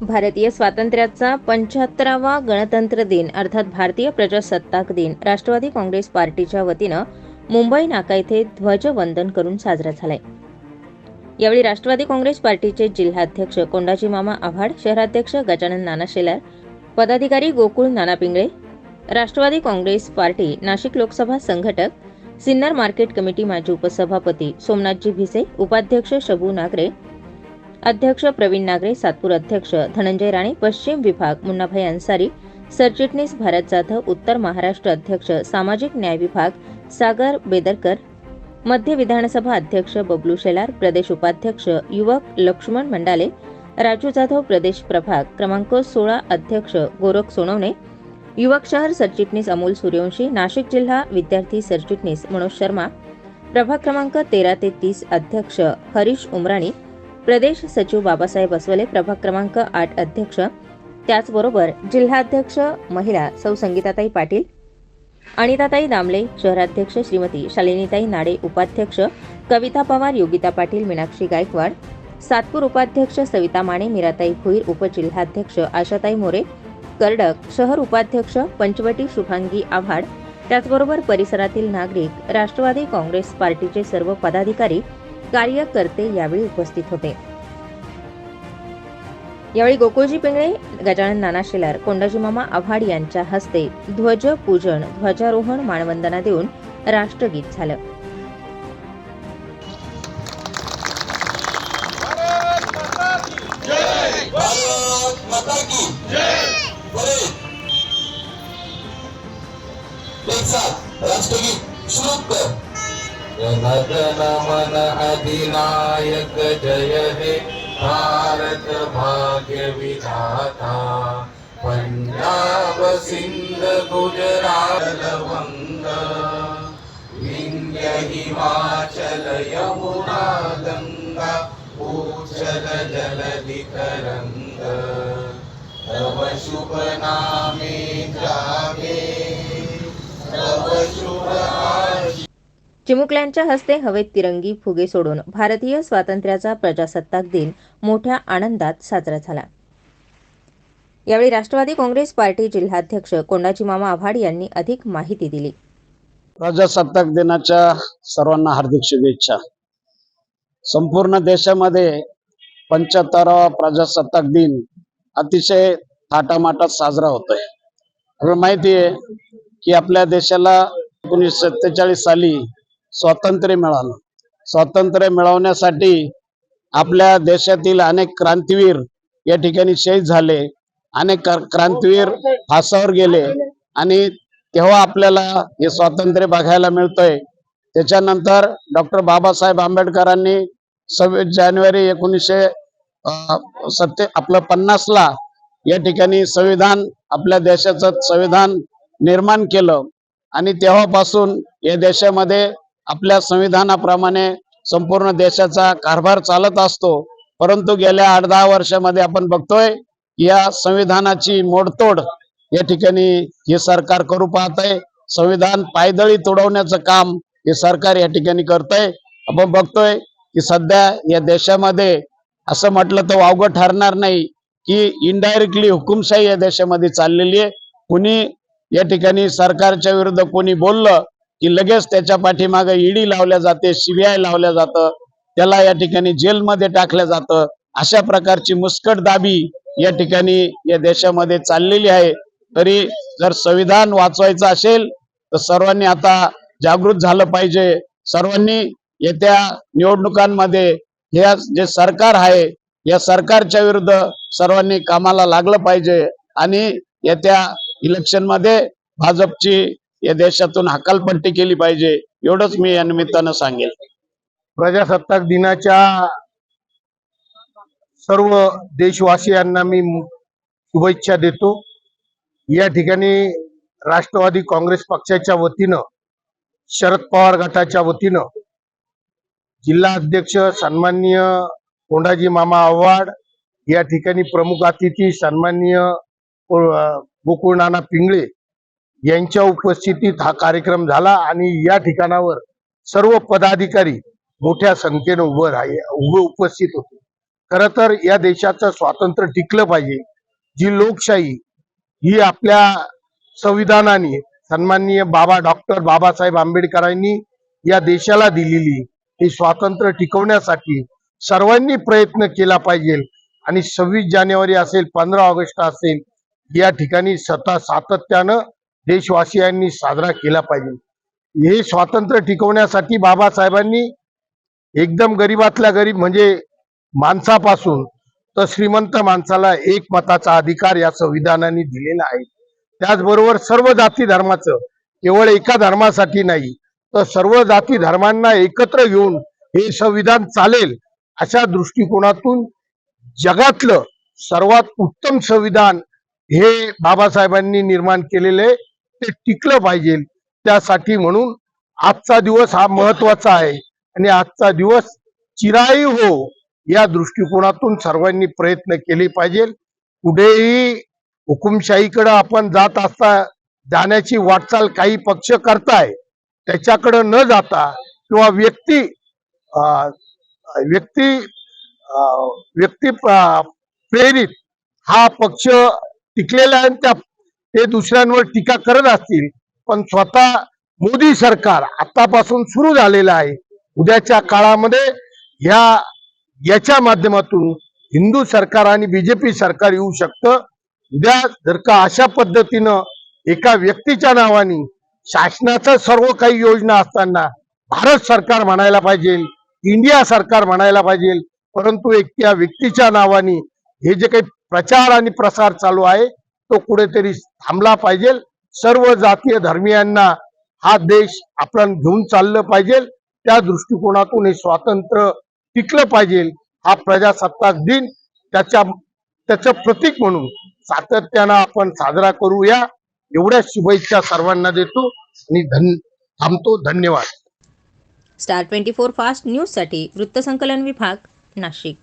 भारतीय स्वातंत्र्याचा पंच्याहत्तरावा गणतंत्र दिन अर्थात भारतीय प्रजासत्ताक दिन राष्ट्रवादी काँग्रेस पार्टीच्या वतीनं मुंबई नाका येथे ध्वजवंदन करून साजरा झालाय. यावेळी राष्ट्रवादी काँग्रेस पार्टीचे जिल्हाध्यक्ष कोंडाजी मामा आव्हाड शहराध्यक्ष गजानन नाना शेलार पदाधिकारी गोकुळ नाना पिंगळे राष्ट्रवादी काँग्रेस पार्टी नाशिक लोकसभा संघटक सिन्नर मार्केट कमिटी माजी उपसभापती सोमनाथजी भिसे उपाध्यक्ष शबू नागरे अध्यक्ष प्रवीण नागरे सातपूर अध्यक्ष धनंजय राणे पश्चिम विभाग मुन्नाभाई अन्सारी सरचिटणीस भारत जाधव उत्तर महाराष्ट्र अध्यक्ष सामाजिक न्याय विभाग सागर बेदरकर मध्य विधानसभा अध्यक्ष बबलू शेलार प्रदेश उपाध्यक्ष युवक लक्ष्मण मंडाले राजू जाधव प्रदेश प्रभाग क्रमांक सोळा अध्यक्ष गोरख सोनवणे युवक शहर सरचिटणीस अमोल सूर्यवंशी नाशिक जिल्हा विद्यार्थी सरचिटणीस मनोज शर्मा प्रभाग क्रमांक तेरा ते तीस अध्यक्ष हरीश उमराणी प्रदेश सचिव बाबासाहेब बसवले प्रभाग क्रमांक आठ अध्यक्ष. त्याचबरोबर जिल्हाध्यक्ष महिला सौ संगीताताई पाटील अनिताताई दामले शहराध्यक्ष श्रीमती शालिनीताई नाडे उपाध्यक्ष कविता पवार योगिता पाटील मीनाक्षी गायकवाड सातपूर उपाध्यक्ष सविता माने मीराताई भुईर उपजिल्हाध्यक्ष आशाताई मोरे कर्डक शहर उपाध्यक्ष पंचवटी शुभांगी आव्हाड त्याचबरोबर परिसरातील नागरिक राष्ट्रवादी काँग्रेस पार्टीचे सर्व पदाधिकारी कार्यकर्ते यावेळी उपस्थित होते. यावेळी गोकुळजी पिंगळे गजानन नाना शेलार कोंडाजी मामा आव्हाड यांच्या हस्ते ध्वज पूजन ध्वजारोहण मानवंदना देऊन राष्ट्रगीत झालं. राष्ट्रगीत श्लोक कर. जनगण मन अधिनायक जय हे भारत भाग्य विधाता। पंजाब सिंध गुजरात लवंग विंध्य हिमाचल यमुना गंगा उच्चल जलधि तरंग तव शुभ नाम। चिमुकल्यांच्या हस्ते हवेत तिरंगी फुगे सोडून भारतीय स्वातंत्र्याचा प्रजासत्ताक दिन मोठ्या आनंदात साजरा झाला. यावेळी राष्ट्रवादी काँग्रेस पार्टी जिल्हाध्यक्ष कोंडाची मामा आव्हाड यांनी अधिक माहिती दिली. प्रजासत्ताक दिनाच्या सर्वांना हार्दिक शुभेच्छा. संपूर्ण देशामध्ये पंच्याहत्तरावा प्रजासत्ताक दिन अतिशय थाटामाटात साजरा होतोय. आपल्याला माहिती आहे की आपल्या देशाला एकोणीसशे सत्तेचाळीस साली स्वातंत्र्य मिळालं. स्वातंत्र्य मिळवण्यासाठी आपल्या देशातील अनेक क्रांतीवीर या ठिकाणी शहीद झाले. अनेक क्रांतीवीर फासावर गेले. आणि तेव्हा आपल्याला हे स्वातंत्र्य बघायला मिळतंय. त्याच्यानंतर डॉक्टर बाबासाहेब आंबेडकरांनी सव्वीस जानेवारी एकोणीसशे अं, सत्ते आपलं पन्नासला या ठिकाणी संविधान आपल्या देशाचं संविधान निर्माण केलं. आणि तेव्हापासून या देशामध्ये आपल्या संविधानाप्रमाणे संपूर्ण देशाचा कारभार चालत असतो. परंतु गेल्या आठ दहा वर्षामध्ये आपण बघतोय या संविधानाची मोडतोड या ठिकाणी हे सरकार करू पाहत आहे संविधान पायदळी तोडवण्याचं काम हे सरकार या ठिकाणी करतंय. आपण बघतोय की सध्या या देशामध्ये असं म्हटलं तर वावगं ठरणार नाही की इनडायरेक्टली हुकुमशाही या देशामध्ये चाललेली आहे. कुणी या ठिकाणी सरकारच्या विरुद्ध कोणी बोललं की लगेच त्याच्या पाठीमागे ईडी लावल्या जाते सीबीआय लावल्या जातं त्याला या ठिकाणी जेलमध्ये टाकलं जातं. अशा प्रकारची मुस्कट दाबी या ठिकाणी या देशामध्ये चाललेली आहे. तरी जर संविधान वाचवायचं असेल तर सर्वांनी आता जागृत झालं पाहिजे. सर्वांनी येत्या निवडणुकांमध्ये हे जे सरकार आहे या सरकारच्या विरुद्ध सर्वांनी कामाला लागलं पाहिजे. आणि येत्या इलेक्शनमध्ये भाजपची या देशातून हकालपट्टी केली पाहिजे एवढंच मी या निमित्तानं सांगेल. प्रजासत्ताक दिनाच्या सर्व देशवासियांना मी शुभेच्छा देतो. या ठिकाणी राष्ट्रवादी काँग्रेस पक्षाच्या वतीनं शरद पवार गटाच्या वतीनं जिल्हा अध्यक्ष सन्माननीय कोंडाजी मामा आव्हाड या ठिकाणी प्रमुख अतिथी सन्माननीय गोकुळनाना गोकुळ नाना पिंगळे यांच्या उपस्थितीत हा कार्यक्रम झाला आणि या ठिकाणावर सर्व पदाधिकारी मोठ्या संख्येनं उभं राहिले उभे उपस्थित होते. खर तर या देशाचं स्वातंत्र्य टिकलं पाहिजे. जी लोकशाही ही आपल्या संविधानाने सन्माननीय बाबा डॉक्टर बाबासाहेब आंबेडकरांनी या देशाला दिलेली हे स्वातंत्र्य टिकवण्यासाठी सर्वांनी प्रयत्न केला पाहिजे. आणि सव्वीस जानेवारी असेल पंधरा ऑगस्ट असेल या ठिकाणी सतत सातत्यानं देशवासियांनी साजरा केला पाहिजे. हे स्वातंत्र्य टिकवण्यासाठी बाबासाहेबांनी एकदम गरीबातल्या गरीब म्हणजे माणसापासून तर श्रीमंत माणसाला एक मताचा अधिकार या संविधानाने दिलेला आहे. त्याचबरोबर सर्व जाती धर्माचं केवळ एका धर्मासाठी नाही तर सर्व जाती धर्मांना एकत्र घेऊन हे संविधान चालेल अशा दृष्टिकोनातून जगातलं सर्वात उत्तम संविधान हे बाबासाहेबांनी निर्माण केलेले ते टिकलं पाहिजे. त्यासाठी म्हणून आजचा दिवस हा महत्त्वाचा आहे. आणि आजचा दिवस चिराई हो या दृष्टिकोनातून सर्वांनी प्रयत्न केले पाहिजे. कुठेही हुकुमशाहीकडे आपण जात असता जाण्याची वाटचाल काही पक्ष करताय त्याच्याकडे न जाता किंवा व्यक्ती अं, व्यक्ती अं, व्यक्ती प्रेरित हा पक्ष टिकलेला आहे आणि त्या ते दुसऱ्यांवर टीका करत असतील पण स्वतः मोदी सरकार आतापासून सुरू झालेलं आहे. उद्याच्या काळामध्ये ह्या याच्या माध्यमातून हिंदू सरकार आणि बीजेपी सरकार येऊ शकतं. उद्या जर का अशा पद्धतीनं एका व्यक्तीच्या नावाने शासनाचं सर्व काही योजना असताना भारत सरकार म्हणायला पाहिजे इंडिया सरकार म्हणायला पाहिजे परंतु एक त्या व्यक्तीच्या नावाने हे जे काही प्रचार आणि प्रसार चालू आहे तो कुठेतरी थांबला पाहिजे. सर्व जातीय धर्मियांना हा देश आपण घेऊन चाललं पाहिजे. त्या दृष्टिकोनातून हे स्वातंत्र्य टिकलं पाहिजे. हा प्रजासत्ताक दिन त्याच्या त्याचं प्रतीक म्हणून सातत्यानं आपण साजरा करूया. एवढ्या शुभेच्छा सर्वांना देतो आणि धन थांबतो. धन्यवाद. स्टार ट्वेंटी फोर फास्ट न्यूजसाठी वृत्तसंकलन विभाग नाशिक.